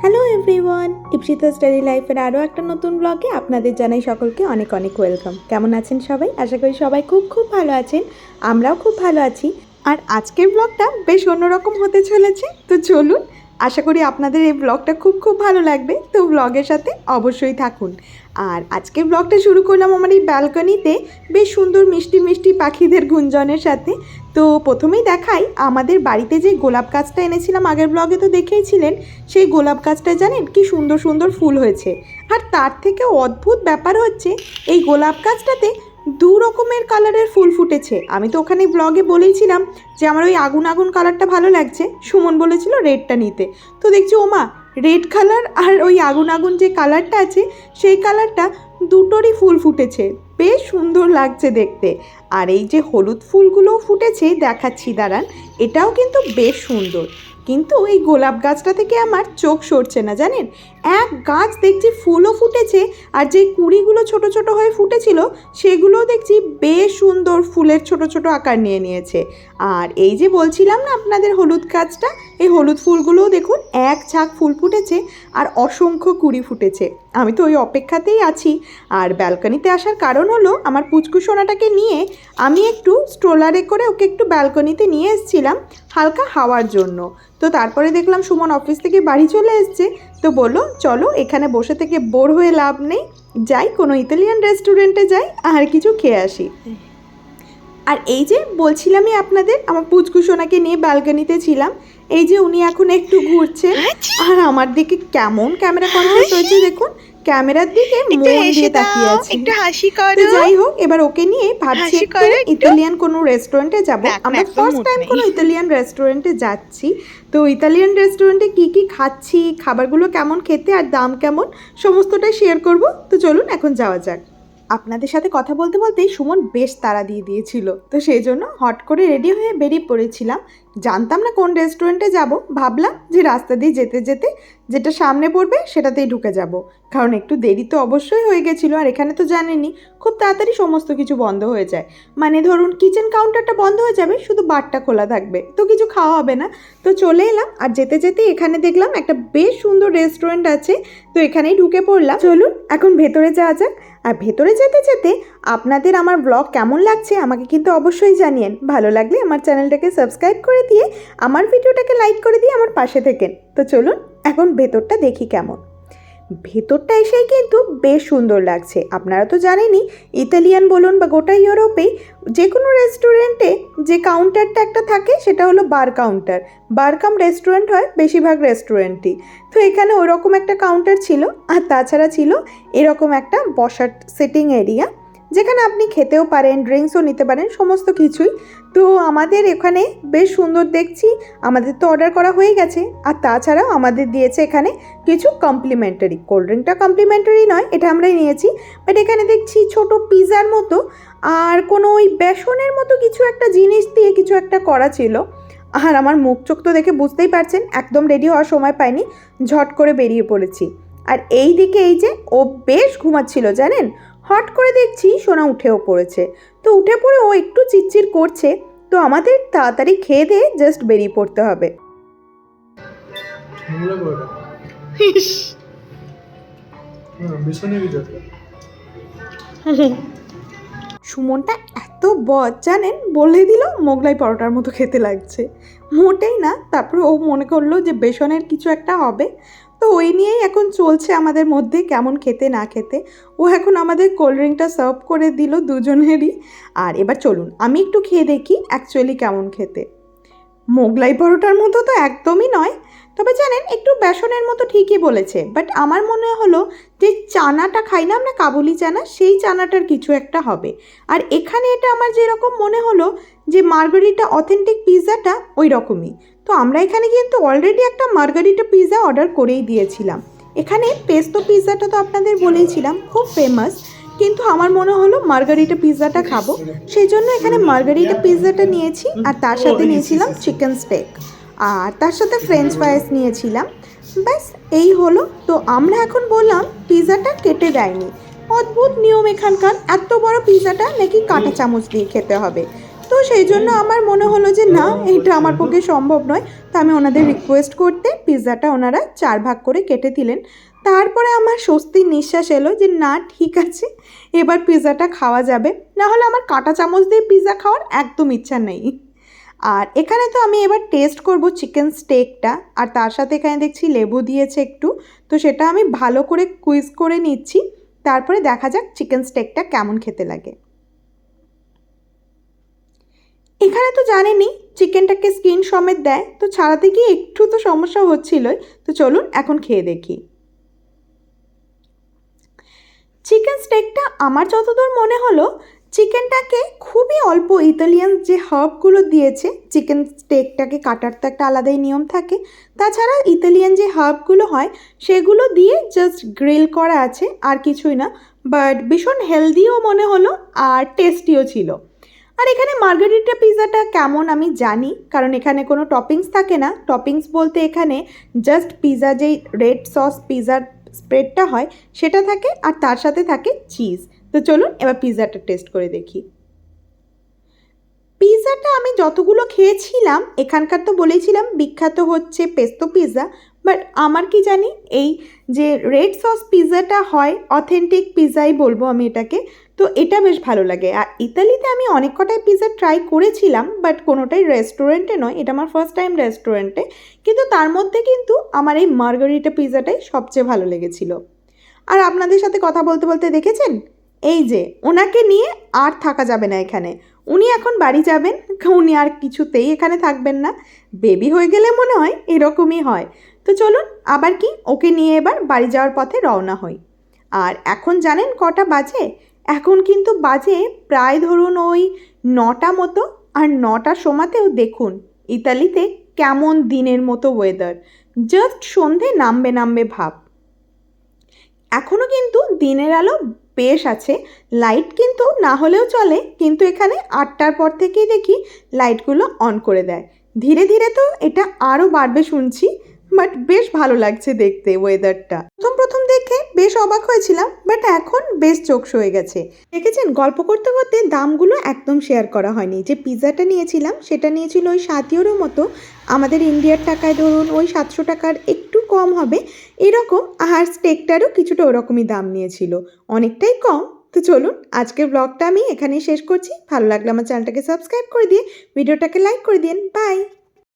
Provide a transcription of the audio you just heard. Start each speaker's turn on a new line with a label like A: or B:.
A: Hello everyone Ipsita study লাইফের আরও একটা নতুন ব্লগে আপনাদের জানাই সকলকে অনেক অনেক ওয়েলকাম কেমন আছেন সবাই? আশা করি সবাই খুব খুব ভালো আছেন। আমরাও খুব ভালো আছি। আর আজকের ব্লগটা বেশ অন্যরকম হতে চলেছে। তো চলুন, আশা করি আপনাদের এই ব্লগটা খুব খুব ভালো লাগবে। তো ব্লগের সাথে অবশ্যই থাকুন। আর আজকের ব্লগটা শুরু করলাম আমার এই ব্যালকনিতে বেশ সুন্দর মিষ্টি মিষ্টি পাখিদের গুঞ্জনের সাথে। তো প্রথমেই দেখাই, আমাদের বাড়িতে যে গোলাপ গাছটা এনেছিলাম, আগের ব্লগে তো দেখেইছিলেন সেই গোলাপ গাছটা জানেন কি সুন্দর সুন্দর ফুল হয়েছে। আর তার থেকে অদ্ভুত ব্যাপার হচ্ছে, এই গোলাপ গাছটাতে দু রকমের কালারের ফুল ফুটেছে। আমি তো ওখানে ব্লগে বলেইছিলাম যে আমার ওই আগুন আগুন কালারটা ভালো লাগছে। সুমন বলেছিল রেডটা নিতে। তো দেখছি, ওমা রেড কালার আর ওই আগুন আগুন যে কালারটা আছে, সেই কালারটা দুটোরই ফুল ফুটেছে। বেশ সুন্দর লাগছে দেখতে। আর এই যে হলুদ ফুলগুলোও ফুটেছে, দেখাচ্ছি দাঁড়ান, এটাও কিন্তু বেশ সুন্দর। কিন্তু এই গোলাপ গাছটা থেকে আমার চোখ সরছে না, জানেন? এক গাছ দেখছি ফুলও ফুটেছে আর যে কুড়িগুলো ছোট ছোট হয়ে ফুটেছিল, সেগুলোও দেখছি বেশ সুন্দর ফুলের ছোট ছোট আকার নিয়ে নিয়েছে। আর এই যে বলছিলাম না আপনাদের হলুদ গাছটা, এই হলুদ ফুলগুলোও দেখুন, এক ঝাঁক ফুল ফুটেছে আর অসংখ্য কুড়ি ফুটেছে। আমি তো ওই অপেক্ষাতেই আছি। আর ব্যালকনিতে আসার কারণ হলো, আমার পুচকু সোনাটাকে নিয়ে আমি একটু স্ট্রোলারে করে ওকে একটু ব্যালকনিতে নিয়ে এসেছিলাম। হালকা হাওয়ার জন্য। তো তারপরে দেখলাম সুমন অফিস থেকে বাড়ি চলে এসছে। তো বলল চলো এখানে বসে থেকে বোর হয়ে লাভ নেই। যাই কোনো ইতালিয়ান রেস্টুরেন্টে যাই আর কিছু খেয়ে আসি। আর এই যে বলছিলামই আপনাদের আমার পুচকু সোনাকে নিয়ে ব্যালকনিতে ছিলাম। এই যে উনি এখন একটু ঘুরছে আর আমার দিকে কেমন ক্যামেরা কনসেপ্ট হয়েছে দেখুন। ক্যামেরার দিকে মন দিয়ে তাকিয়ে আছে।
B: একটু হাসি করো।
A: যাই হোক এবার ওকে নিয়ে ভাবছি ইতালিয়ান কোনো রেস্টুরেন্টে যাব। আমরা ফার্স্ট টাইম। কোনো ইতালিয়ান রেস্টুরেন্টে যাচ্ছি। তো ইতালিয়ান রেস্টুরেন্টে কি কি খাচ্ছি খাবারগুলো কেমন খেতে আর দাম কেমন সমস্তটাই শেয়ার করব। তো চলুন এখন যাওয়া যাক। আপনাদের সাথে কথা বলতে বলতেই সুমন বেশ তাড়া দিয়ে দিয়েছিল। তো সেই জন্য হট করে রেডি হয়ে বেরিয়ে পড়েছিলাম। জানতাম না কোন রেস্টুরেন্টে যাব। ভাবলাম যে রাস্তা দিয়ে যেতে যেতে যেটা সামনে পড়বে সেটাতেই ঢুকে যাব। কারণ একটু দেরি তো অবশ্যই হয়ে গেছিল, আর এখানে তো জানেনই, খুব তাড়াতাড়ি সমস্ত কিছু বন্ধ হয়ে যায়। মানে ধরুন কিচেন কাউন্টারটা বন্ধ হয়ে যাবে, শুধু বারটা খোলা থাকবে, তো কিছু খাওয়া হবে না। তো চলে এলাম, আর যেতে যেতে এখানে দেখলাম একটা বেশ সুন্দর রেস্টুরেন্ট আছে, তো এখানেই ঢুকে পড়লাম। চলুন, এখন ভেতরে যাওয়া যাক। আর ভেতরে যেতে যেতে আপনাদের আমার ব্লগ কেমন লাগছে আমাকে কিন্তু অবশ্যই জানিয়েন। ভালো লাগলে আমার চ্যানেলটাকে সাবস্ক্রাইব করে দিয়ে আমার ভিডিওটাকে লাইক করে দিয়ে আমার পাশে থেকেন। তো চলুন এখন ভেতরটা দেখি কেমন। ভেতরটা এসেই কিন্তু বেশ সুন্দর লাগছে। আপনারা তো জানেনই, ইতালিয়ান বলুন বা গোটা ইউরোপেই যে কোনো রেস্টুরেন্টে যে কাউন্টারটা একটা থাকে, সেটা হলো বার কাউন্টার। বার কাম রেস্টুরেন্ট হয় বেশিরভাগ রেস্টুরেন্টই। তো এখানে ওরকম একটা কাউন্টার ছিল, আর তাছাড়া ছিল এরকম একটা বসার সিটিং এরিয়া। যেখানে আপনি খেতেও পারেন ড্রিঙ্কসও নিতে পারেন, সমস্ত কিছুই। তো আমাদের এখানে বেশ সুন্দর দেখছি, আমাদের তো অর্ডার করা হয়ে গেছে। আর তাছাড়াও আমাদের দিয়েছে এখানে কিছু কমপ্লিমেন্টারি কোল্ড ড্রিঙ্কটা কমপ্লিমেন্টারি নয়, এটা আমরাই নিয়েছি। বাট এখানে দেখছি ছোট পিৎজার মতো, আর কোনো ওই বেসনের মতো কিছু একটা জিনিস দিয়ে কিছু একটা করা ছিল। আর আমার মুখ চোখ তো দেখে বুঝতেই পারছেন, একদম রেডি হওয়ার সময় পাইনি, ঝট করে বেরিয়ে পড়েছি। আর এই দিকে এই যে, ও বেশ ঘুমাচ্ছিল, জানেন? হট করে দেখছি সোনা উঠেও পড়েছে। তো উঠে পড়ে ও একটু চিচ্চির করছে। তো আমাদের তাড়াতাড়ি খেয়ে দিয়ে জাস্ট বেরিয়ে পড়তে হবে।
C: হ্যাঁ
A: সুমনটা এত বদ জানেন? বলে দিল মোগলাই পরোটার মতো খেতে লাগছে। মোটেই না তারপরে ও মনে করল যে বেসনের কিছু একটা হবে। তো ওই নিয়েই এখন চলছে আমাদের মধ্যে কেমন খেতে না খেতে। ও এখন আমাদের কোল্ড ড্রিঙ্কটা সার্ভ করে দিল দুজনেরই। আর এবার চলুন, আমি একটু খেয়ে দেখি অ্যাকচুয়ালি কেমন খেতে। মোগলাই পরোটার মতো তো একদমই নয়। তবে জানেন একটু বেসনের মতো ঠিকই বলেছে। বাট আমার মনে হলো যে চানাটা খাই না আমরা কাবুলি চানা সেই চানাটার কিছু একটা হবে। আর এখানে এটা আমার যেরকম মনে হলো যে মার্গারিটা অথেন্টিক পিৎজাটা ওই রকমই তো আমরা এখানে কিন্তু অলরেডি একটা মার্গারিটা পিৎজা অর্ডার করেই দিয়েছিলাম। এখানে পেস্তো পিৎজাটা তো আপনাদের বলেইছিলাম খুব ফেমাস কিন্তু আমার মনে হলো মার্গারিটা পিৎজাটা খাব। সেই জন্য এখানে মার্গারিটা পিৎজাটা নিয়েছি আর তার সাথে নিয়েছিলাম চিকেন স্টেক আর তার সাথে ফ্রেঞ্চ ফ্রাইস নিয়েছিলাম। ব্যাস, এই হলো। তো আমরা এখন বললাম পিৎজাটা কেটে দেয়নি। অদ্ভুত নিয়ম এখানকার। এত বড় পিৎজাটা নাকি কাঁটা চামচ দিয়ে খেতে হবে। তো সেই জন্য আমার মনে হলো যে, না এটা আমার পক্ষে সম্ভব নয়। তো আমি ওনাদের রিকোয়েস্ট করতে পিৎজাটা ওনারা চার ভাগ করে কেটে দিলেন। তারপরে আমার স্বস্তির নিঃশ্বাস এলো যে, না, ঠিক আছে, এবার পিৎজাটা খাওয়া যাবে। না হলে আমার কাঁটা চামচ দিয়ে পিৎজা খাওয়ার একদম ইচ্ছা নেই। আর এখানে তো আমি এবার টেস্ট করব চিকেন স্টেকটা আর তার সাথে এখানে দেখছি লেবু দিয়েছে একটু, তো সেটা আমি ভালো করে কুইজ করে নিচ্ছি, তারপরে দেখা যাক চিকেন স্টেকটা কেমন খেতে লাগে। এখানে তো জানেনই চিকেনটাকে স্কিন সমেত দেয়, তো ছাড়াতে গিয়ে একটু তো সমস্যা হচ্ছিলই, তো চলুন এখন খেয়ে দেখি। চিকেন স্টেকটা আমার যতদূর মনে হলো চিকেনটাকে খুবই অল্প ইতালিয়ান যে হার্বগুলো দিয়েছে চিকেন স্টেকটাকে কাটার তো একটা আলাদাই নিয়ম থাকে। তাছাড়া ইতালিয়ান যে হার্বগুলো হয়, সেগুলো দিয়ে জাস্ট গ্রিল করা আছে, আর কিছুই না। বাট ভীষণ হেলদিও মনে হলো, আর টেস্টিও ছিল। আর এখানে মার্গারিটা পিৎজাটা কেমন আমি জানি, কারণ এখানে কোনো টপিংস থাকে না। টপিংস বলতে এখানে জাস্ট পিৎজা যেই রেড সস পিৎজার স্প্রেডটা হয়, সেটা থাকে, আর তার সাথে থাকে চিজ তো চলুন এবার পিৎজাটা টেস্ট করে দেখি। পিৎজাটা আমি যতগুলো খেয়েছিলাম, এখানকার তো বলেছিলাম বিখ্যাত হচ্ছে পেস্তো পিৎজা বাট আমার কি জানি এই যে রেড সস পিৎজাটা হয় অথেন্টিক পিৎজাই বলব আমি এটাকে, তো এটা বেশ ভালো লাগে। আর ইতালিতে আমি অনেক কটাই পিৎজা ট্রাই করেছিলাম বাট কোনোটাই রেস্টুরেন্টে নয়, এটা আমার ফার্স্ট টাইম রেস্টুরেন্টে কিন্তু তার মধ্যে কিন্তু আমার এই মার্গারিটা পিৎজাটাই সবচেয়ে ভালো লেগেছিল। আর আপনাদের সাথে কথা বলতে বলতে দেখেছেন? এই যে ওনাকে নিয়ে আর থাকা যাবে না এখানে। উনি এখন বাড়ি যাবেন, উনি আর কিছুতেই এখানে থাকবেন না। বেবি হয়ে গেলে মনে হয় এরকমই হয়। তো চলুন, আবার কি? ওকে নিয়ে এবার বাড়ি যাওয়ার পথে রওনা হই। আর এখন জানেন কটা বাজে? এখন কিন্তু বাজে প্রায় ধরুন ওই নটা মতো। আর নটার সময়তেও দেখুন, ইতালিতে কেমন দিনের মতো ওয়েদার জাস্ট সন্ধে নামবে নামবে ভাব। এখনও কিন্তু দিনের আলো বেশ আছে। লাইট কিন্তু না হলেও চলে, কিন্তু এখানে আটটার পর থেকেই দেখি লাইটগুলো অন করে দেয়। ধীরে ধীরে তো এটা আরও বাড়বে শুনছি বাট বেশ ভালো লাগছে দেখতে ওয়েদারটা প্রথম প্রথম বেশ অবাক হয়েছিলাম বাট এখন বেশ চোখ হয়ে গেছে। দেখেছেন, গল্প করতে করতে দামগুলো একদম শেয়ার করা হয়নি। যে পিৎজাটা নিয়েছিলাম, সেটা নিয়েছিল ওই সাত ইউরো মতো। আমাদের ইন্ডিয়ার টাকায় ধরুন ওই সাতশো টাকার একটু কম হবে। এরকম আর স্টেকটারও কিছুটা ওরকমই দাম নিয়েছিল। অনেকটাই কম। তো চলুন, আজকের ব্লগটা আমি এখানেই শেষ করছি। ভালো লাগলে আমার চ্যানেলটাকে সাবস্ক্রাইব করে দিয়ে ভিডিওটাকে লাইক করে দিন। বাই